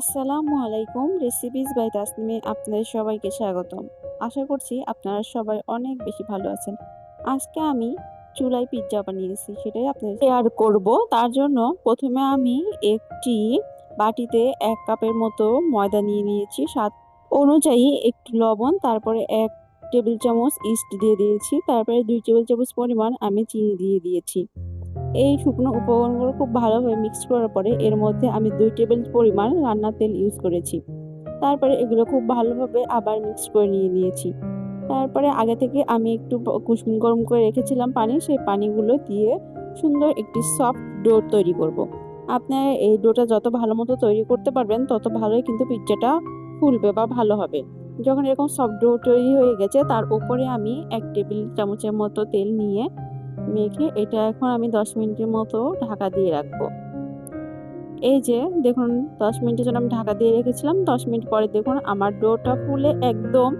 আসসালামু আলাইকুম recipes by তাসনিমে আপনাদের সবাইকে স্বাগতম। আশা করছি আপনারা সবাই অনেক বেশি ভালো আছেন। আজকে আমি চুলায় পিৎজা বানিয়েছি, সেটাই আপনাদের শেয়ার করব। তার জন্য প্রথমে আমি একটি বাটিতে এক কাপের মতো ময়দা নিয়ে নিয়েছি, স্বাদ অনুযায়ী একটু লবণ, তারপরে এক টেবিল চামচ ইস্ট দিয়ে দিয়েছি, তারপরে দুই টেবিল চামচ পরিমাণ আমি চিনি দিয়ে দিয়েছি। এই শুকনো উপকরণগুলো খুব ভালোভাবে মিক্স করার পরে এর মধ্যে আমি দুই টেবিল পরিমাণ রান্নার তেল ইউজ করেছি। তারপরে এগুলো খুব ভালোভাবে আবার মিক্স করে নিয়ে নিয়েছি। তারপরে আগে থেকে আমি একটু কুসুম গরম করে রেখেছিলাম পানি, সেই পানিগুলো দিয়ে সুন্দর একটি সফট ডো তৈরি করব। আপনারা এই ডোটা যত ভালো মতো তৈরি করতে পারবেন, তত ভালোই কিন্তু পিৎজাটা ফুলবে বা ভালো হবে। যখন এরকম সফট ডো তৈরি হয়ে গেছে, তার উপরে আমি এক টেবিল চামচের মতো তেল নিয়ে মেখে এটা এখন আমি দশ মিনিটের মতো ঢাকা দিয়ে রাখব। এই যে দেখুন, দশ মিনিটের জন্য আমি ঢাকা দিয়ে রেখেছিলাম, দশ মিনিট পরে দেখুন আমার ডোটা ফুলে একদম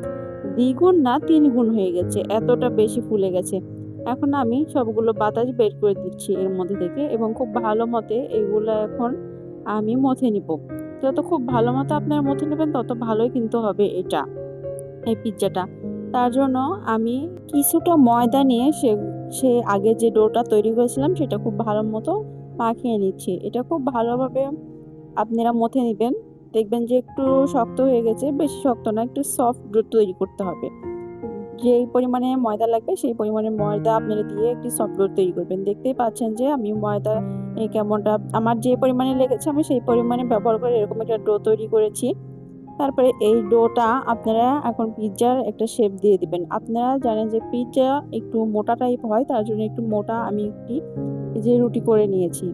দ্বিগুণ না তিন গুণ হয়ে গেছে, এতটা বেশি ফুলে গেছে। এখন আমি সবগুলো বাতাস বের করে দিচ্ছি এর মধ্যে থেকে এবং খুব ভালো মতে এগুলো এখন আমি মথে নিব। যত খুব ভালো মতো আপনার মথে নেবেন, তত ভালোই কিন্তু হবে এটা, এই পিৎজাটা তার জন্য আমি কিছুটা ময়দা নিয়ে সে সে আগে যে ডোটা তৈরি করেছিলাম সেটা খুব ভালো মতো মাখিয়ে নিচ্ছি। এটা খুব ভালোভাবে আপনারা মথে নেবেন। দেখবেন যে একটু শক্ত হয়ে গেছে, বেশি শক্ত না, একটু সফট ডো তৈরি করতে হবে। যেই পরিমাণে ময়দা লাগবে সেই পরিমাণে ময়দা আপনারা দিয়ে একটি সফট ডো তৈরি করবেন। দেখতেই পাচ্ছেন যে আমি ময়দা কেমনটা, আমার যে পরিমাণে লেগেছে আমি সেই পরিমাণে ব্যবহার করে এরকম একটা ডো তৈরি করেছি। তারপরে এই ডোটা আপনারা এখন পিৎজার একটা শেপ দিয়ে দিবেন। আপনারা জানেন যে পিৎজা একটু মোটা টাইপ হয়, তার জন্য একটু মোটা আমি একটি যে রুটি করে নিয়েছি।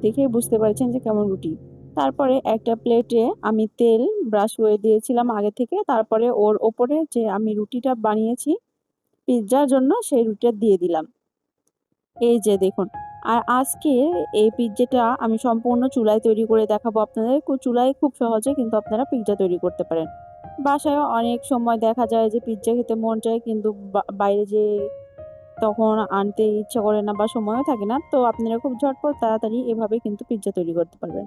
দেখে বুঝতে পারছেন যে কেমন রুটি। তারপরে একটা প্লেটে আমি তেল ব্রাশ করে দিয়েছিলাম আগে থেকে। তারপরে ওর ওপরে যে আমি রুটিটা বানিয়েছি পিৎজার জন্য সেই রুটিটা দিয়ে দিলাম। এই যে দেখুন আর আজকে এই পিৎজাটা আমি সম্পূর্ণ চুলায় তৈরি করে দেখাবো আপনাদের। চুলায় খুব সহজে কিন্তু আপনারা পিৎজা তৈরি করতে পারেন। বাসায় অনেক সময় দেখা যায় যে পিৎজা খেতে মন চায়, কিন্তু বাইরে যে তখন আনতে ইচ্ছে করে না বা সময়ও থাকে না, তো আপনারা খুব ঝটপট তাড়াতাড়ি এভাবে কিন্তু পিৎজা তৈরি করতে পারবেন।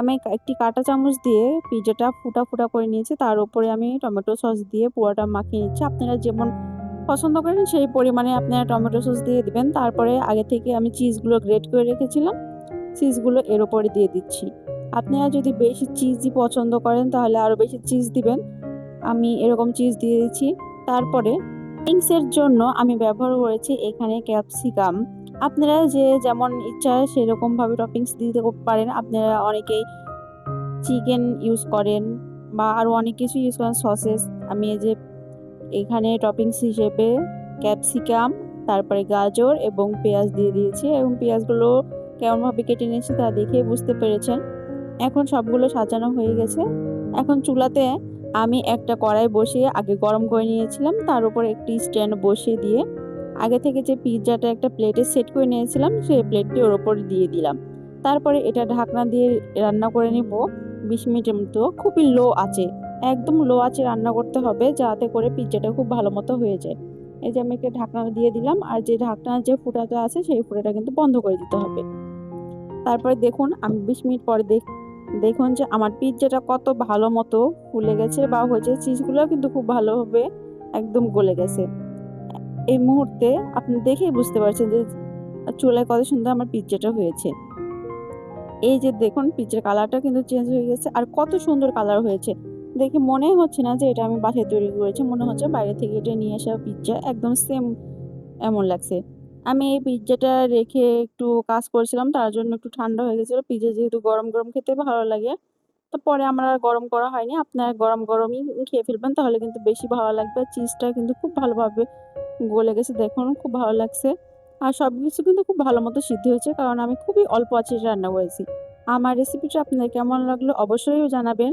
আমি একটি কাঁটা চামচ দিয়ে পিৎজাটা ফুটা ফুটা করে নিয়েছি। তার উপরে আমি টমেটো সস দিয়ে পুরোটা মাখিয়ে নিচ্ছি। আপনারা যেমন পছন্দ করেন, সেই পরিমাণে আপনারা টমেটো সস দিয়ে দিবেন। তারপরে আগে থেকে আমি চিজগুলো গ্রেট করে রেখেছিলাম। চিজগুলো এর ওপরে দিয়ে দিচ্ছি। আপনারা যদি বেশি চিজই পছন্দ করেন, তাহলে আরও বেশি চিজ দিবেন। আমি এরকম চিজ দিয়ে দিচ্ছি। তারপরে টপিংসের জন্য আমি ব্যবহার করেছি এখানে ক্যাপসিকাম আপনারা যে যেমন ইচ্ছা সেরকমভাবে টপিংস দিতে পারেন। আপনারা অনেকেই চিকেন ইউজ করেন বা আরও অনেক কিছু ইউজ করেন। সসেস আমি এই যে এখানে টপিংস হিসেবে ক্যাপসিকাম তারপরে গাজর এবং পেঁয়াজ দিয়ে দিয়েছি এবং পেঁয়াজগুলো কেমনভাবে কেটে নিয়েছি তা দেখে বুঝতে পেরেছেন। এখন সবগুলো সাজানো হয়ে গেছে। এখন চুলাতে আমি একটা কড়াই বসিয়ে আগে গরম করে নিয়েছিলাম, তার উপর একটি স্ট্যান্ড বসিয়ে দিয়ে আগে থেকে যে পিৎজাটা একটা প্লেটে সেট করে নিয়েছিলাম সেই প্লেটটি ওর ওপর দিয়ে দিলাম। তারপরে এটা ঢাকনা দিয়ে রান্না করে নিব। বিশ মিনিটের মতো, খুবই লো আছে একদম লো আছে রান্না করতে হবে যাতে করে পিজ্জাটা খুব ভালো মতো হয়ে যায়। এই যে আমি একটা ঢাকনা দিয়ে দিলাম আর যে ঢাকনার যে ফুটাটা আছে সেই ফুটাটা কিন্তু বন্ধ করে দিতে হবে। তারপরে দেখুন আমি বিশ মিনিট পরে দেখ, দেখুন যে আমার পিৎজাটা কত ভালো মতো ফুলে গেছে বা হয়েছে, চিজগুলোও কিন্তু খুব ভালোভাবে একদম গলে গেছে। এই মুহূর্তে আপনি দেখেই বুঝতে পারছেন যে চুলায় কত সুন্দর আমার পিৎজাটা হয়েছে। এই যে দেখুন পিৎজার কালারটা কিন্তু চেঞ্জ হয়ে গেছে আর কত সুন্দর কালার হয়েছে। দেখে মনে হচ্ছে না যে এটা আমি বাসায় তৈরি করেছি। মনে হচ্ছে বাইরে থেকে এটা নিয়ে আসা পিৎজা একদম সেম এমন লাগছে। আমি এই পিৎজাটা রেখে একটু কাজ করেছিলাম, তার জন্য একটু ঠান্ডা হয়ে গেছিল। পিৎজা যেহেতু গরম গরম খেতে ভালো লাগে, তো পরে আমার আর গরম করা হয়নি। আপনার গরম গরমই খেয়ে ফেলবেন, তাহলে কিন্তু বেশি ভালো লাগবে। চিজটা কিন্তু খুব ভালোভাবে গলে গেছে, দেখুন, খুব ভালো লাগছে। আর সব কিছু কিন্তু খুব ভালো মতো সিদ্ধ হয়েছে, কারণ আমি খুবই অল্প আছে রান্না করেছি। আমার রেসিপিটা আপনাদের কেমন লাগল অবশ্যই জানাবেন।